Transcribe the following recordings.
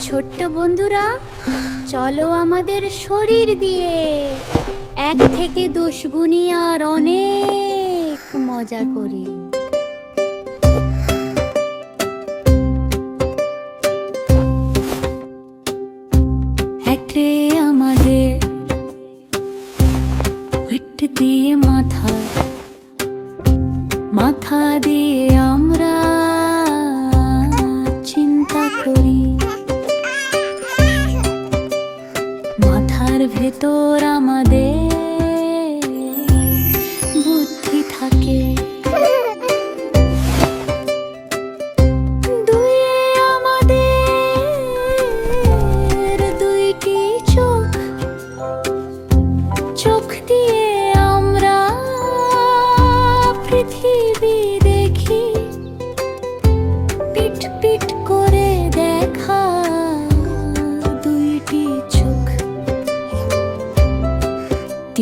ছোট্ট বন্ধুরা, চলো আমাদের শরীর দিয়ে এক থেকে দশ গুণী আর অনেক মজা করি। আমাদের দিয়ে মাথা মাথা দিয়ে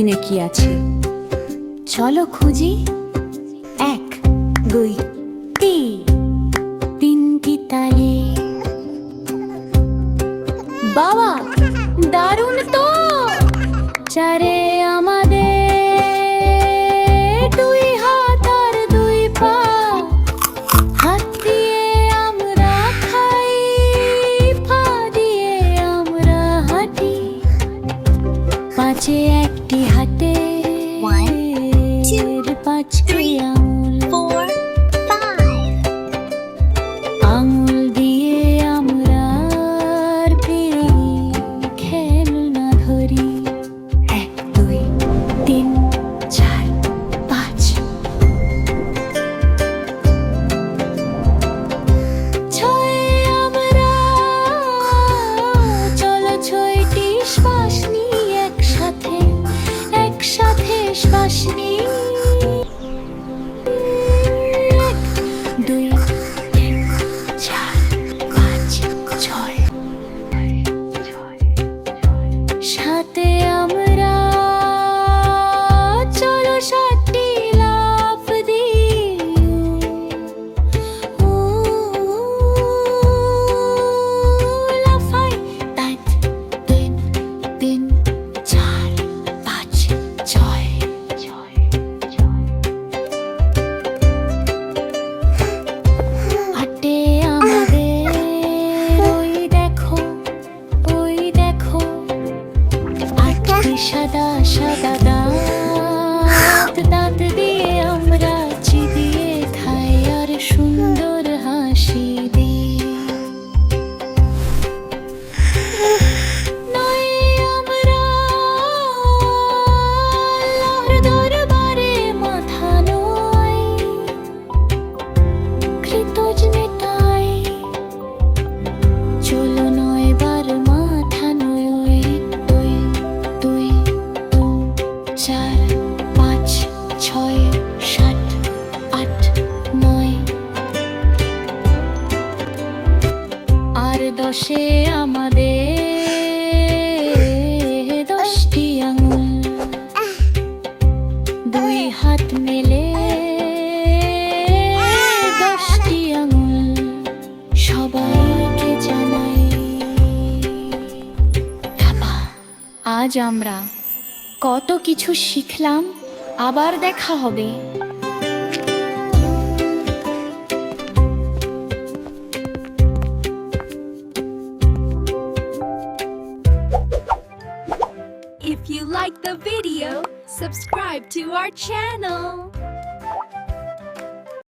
তিনে কি আছে? চলো খুঁজি। এক, দুই, তিন। তিনটি তালে। বাবা, দারুণ তো! চারে আমাদের দুই হাত আর দুই দিয়ে আমরা খাই দিয়ে আমরা আমাদের দশটি দুই হাত মেলে দশটি আজ আমরা কত কিছু শিখলাম আবার দেখা হবে। If you like the video, subscribe to our channel.